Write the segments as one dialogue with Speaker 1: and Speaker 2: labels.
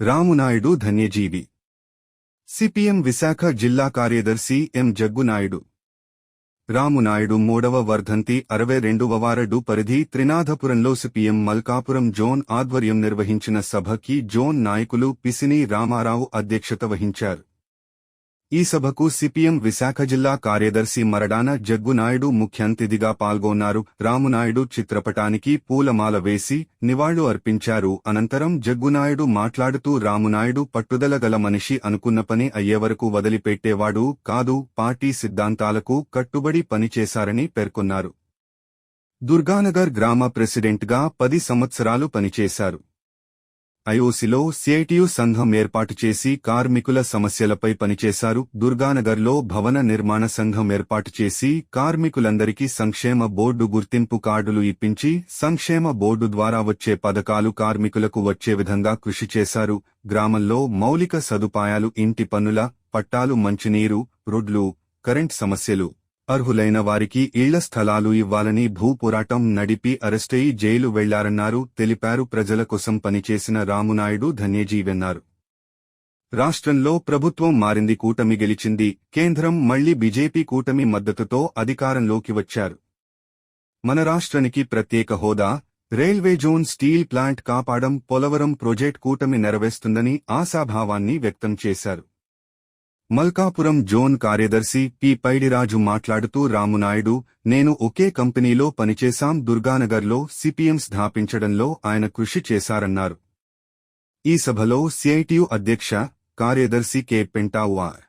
Speaker 1: Ramu Naidu ధన్యజీవి. CPM Visakha జిల్లా కార్యదర్శి ఎం జగ్గునాయుడు. రామునాయుడు మూడవ వర్ధంతి అరవై రెండవ వారడు పరిధి త్రినాథపురంలో సిపిఎం మల్కాపురం జోన్ ఆధ్వర్యం నిర్వహించిన సభకి జోన్ నాయకులు పిసిని రామారావు అధ్యక్షత వహించారు. ఈ సభకు సిపిఎం విశాఖ జిల్లా కార్యదర్శి మరడాన జగ్గునాయుడు ముఖ్యంతిథిగా పాల్గొన్నారు. రామునాయుడు చిత్రపటానికి పూలమాల వేసి నివాళులు అర్పించారు. అనంతరం జగ్గునాయుడు మాట్లాడుతూ రామునాయుడు పట్టుదల గల మనిషి అనుకున్న పని అయ్యేవరకు వదిలిపెట్టేవాడు కాదు పార్టీ సిద్ధాంతాలకు కట్టుబడి పనిచేశారని పేర్కొన్నారు. దుర్గానగర్ గ్రామ ప్రెసిడెంట్గా పది సంవత్సరాలు పనిచేశారు. ఐఓసిలో సిఐటియు సంఘం ఏర్పాటు చేసి కార్మికుల సమస్యలపై పనిచేశారు. దుర్గానగర్లో భవన నిర్మాణ సంఘం ఏర్పాటు చేసి కార్మికులందరికీ సంక్షేమ బోర్డు గుర్తింపు కార్డులు ఇప్పించి సంక్షేమ బోర్డు ద్వారా వచ్చే పథకాలు కార్మికులకు వచ్చే విధంగా కృషి చేశారు. గ్రామంలో మౌలిక సదుపాయాలు ఇంటి పన్నుల పట్టాలు మంచినీరు రోడ్లు కరెంట్ సమస్యలు అర్హులైన వారికి ఇళ్ళ స్థలాలు ఇవ్వాలని భూ పోరాటం నడిపి అరెస్టయి జైలు వెళ్ళారన్నారు తెలిపారు. ప్రజల కోసం పనిచేసిన రామునాయుడు ధన్యజీవెన్నారు. రాష్ట్రంలో ప్రభుత్వం మారింది కూటమి గెలిచింది. కేంద్రం మళ్ళీ బీజేపీ కూటమి మద్దతుతో అధికారంలోకి వచ్చారు. మన రాష్ట్రానికి ప్రత్యేక హోదా రైల్వే జోన్ స్టీల్ ప్లాంట్ కాపాడం పోలవరం ప్రాజెక్ట్ కూటమి నెరవేస్తుందని ఆశాభావాన్ని వ్యక్తం చేశారు. మల్కాపురం జోన్ కార్యదర్శి పి పైడిరాజు మాట్లాడుతూ రామునాయుడు నేను ఒకే కంపెనీలో పనిచేశాం. దుర్గానగర్లో సిపిఎం స్థాపించడంలో ఆయన కృషి చేశారన్నారు. ఈ సభలో సిఐటియు అధ్యక్ష కార్యదర్శి కె పెంటావుఆర్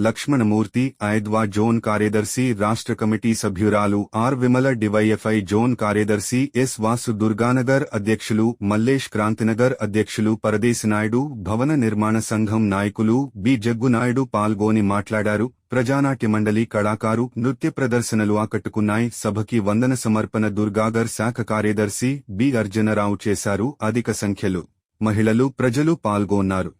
Speaker 1: లక్ష్మణమూర్తి ఐద్వా జోన్ కార్యదర్శి రాష్ట్ర కమిటీ సభ్యురాలు ఆర్ విమల డివైఎఫ్ఐ జోన్ కార్యదర్శి ఎస్ వాసు దుర్గానగర్ అధ్యక్షులు మల్లేష్ క్రాంతినగర్ అధ్యక్షులు పరదేశనాయుడు భవన నిర్మాణ సంఘం నాయకులు బి జగ్గునాయుడు పాల్గొని మాట్లాడారు. ప్రజానాట్య మండలి కళాకారు నృత్య ప్రదర్శనలు ఆకట్టుకున్నాయి. సభకి వందన సమర్పణ దుర్గాగర్ శాఖ కార్యదర్శి బి అర్జునరావు చేశారు. అధిక సంఖ్యలో మహిళలు ప్రజలు పాల్గొన్నారు.